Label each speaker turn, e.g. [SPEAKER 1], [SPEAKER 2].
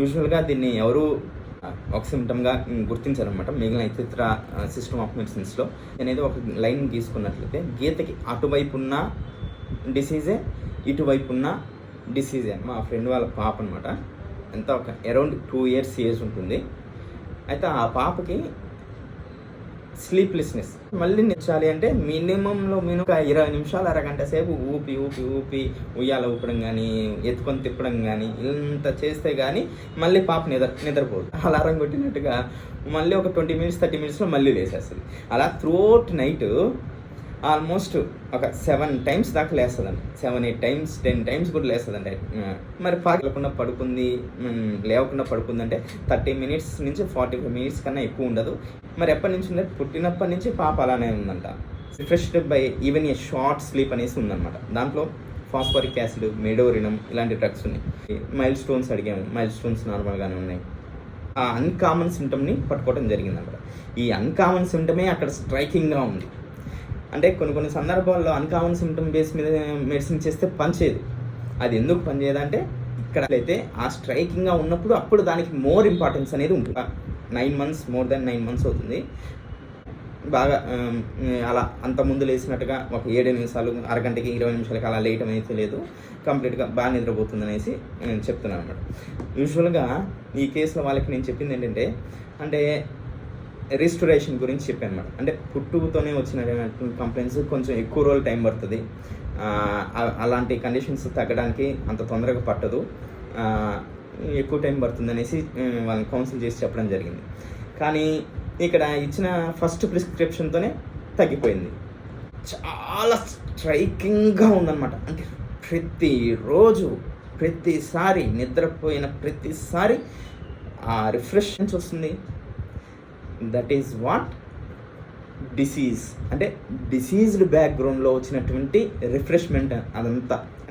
[SPEAKER 1] యూజువల్గా దీన్ని ఎవరు ఒక సిమ్టమ్గా గుర్తించారనమాట మిగిలిన ఇతర సిస్టమ్ ఆఫ్ మెడిసిన్స్లో అనేది ఒక లైన్ గీసుకున్నట్లయితే గీతకి అటువైపు ఉన్న డిసీజే ఇటువైపు ఉన్న డిసీజే మా ఫ్రెండ్ వాళ్ళ పాప అనమాట ఎంత ఒక అరౌండ్ టూ ఇయర్స్ ఏజ్ ఉంటుంది. అయితే ఆ పాపకి స్లీప్లెస్నెస్ మళ్ళీ నిర్చాలి అంటే మినిమంలో మినిమం ఒక ఇరవై నిమిషాలు అరగంట సేపు ఊపి ఊపి ఊపి ఉయ్యాల ఊపడం కానీ ఎత్తుకొని తిప్పడం కానీ ఇంత చేస్తే కానీ మళ్ళీ పాప నిద్ర నిద్రపోదు. అలారం కొట్టినట్టుగా మళ్ళీ ఒక ట్వంటీ మినిట్స్ థర్టీ మినిట్స్లో మళ్ళీ లేసేస్తుంది. అలా త్రూఅవుట్ నైట్ ఆల్మోస్ట్ ఒక సెవెన్ టైమ్స్ దాకా లేస్తుందండి seven eight times ten times కూడా లేస్తుందండి మరి పాకకుండా పడుకుంది లేవకుండా పడుకుందంటే థర్టీ మినిట్స్ నుంచి ఫార్టీ ఫైవ్ మినిట్స్ కన్నా ఎక్కువ ఉండదు. మరి ఎప్పటి నుంచి ఉందంటే పుట్టినప్పటి నుంచి పాప అలానే ఉందంట. Refreshed by even a short sleep అనేసి ఉందన్నమాట. దాంట్లో ఫాస్ఫరిక్ యాసిడ్ మెడోరినం ఇలాంటి డ్రగ్స్ ఉన్నాయి. మైల్ స్టోన్స్ అడిగాము. మైల్ స్టోన్స్ నార్మల్గానే ఉన్నాయి. ఆ అన్కామన్ సిమ్టమ్ని పట్టుకోవడం జరిగిందన్నమాట. ఈ అన్కామన్ సిమ్టమే అక్కడ స్ట్రైకింగ్గా ఉంది. అంటే కొన్ని కొన్ని సందర్భాల్లో అన్కామన్ సిమ్టమ్ బేస్ మీద మెడిసిన్ చేస్తే పనిచేయదు. అది ఎందుకు పనిచేయదు అంటే ఇక్కడ అయితే ఆ స్ట్రైకింగ్గా ఉన్నప్పుడు అప్పుడు దానికి మోర్ ఇంపార్టెన్స్ అనేది ఉంటుంది. Nine months more than nine months అవుతుంది. బాగా అలా అంత ముందు లేచినట్టుగా ఒక ఏడు నిమిషాలు అరగంటకి ఇరవై నిమిషాలకి అలా లేయటం అయితే లేదు. కంప్లీట్గా బాగా నిద్రపోతుంది అనేసి నేను చెప్తున్నాను అనమాట యూజువల్గా ఈ కేసులో వాళ్ళకి నేను చెప్పింది ఏంటంటే అంటే రిస్టరేషన్ గురించి చెప్పాను అనమాట అంటే పుట్టుకతోనే వచ్చిన కంప్లైంట్స్ కొంచెం ఎక్కువ రోజులు టైం పడుతుంది. అలాంటి కండిషన్స్ తగ్గడానికి అంత తొందరగా పట్టదు. ఎక్కువ టైం పడుతుంది అనేసి వాళ్ళని కౌన్సిల్ చేసి చెప్పడం జరిగింది. కానీ ఇక్కడ ఇచ్చిన ఫస్ట్ ప్రిస్క్రిప్షన్తోనే తగ్గిపోయింది. చాలా స్ట్రైకింగ్గా ఉందన్నమాట. అంటే ప్రతిరోజు ప్రతిసారి నిద్రపోయిన ప్రతిసారి ఆ రిఫ్రెష్మెంట్స్ వస్తుంది. దట్ ఈస్ వాట్ డిసీజ్ అంటే డిసీజ్డ్ బ్యాక్గ్రౌండ్లో వచ్చినటువంటి రిఫ్రెష్మెంట్ అదంతా.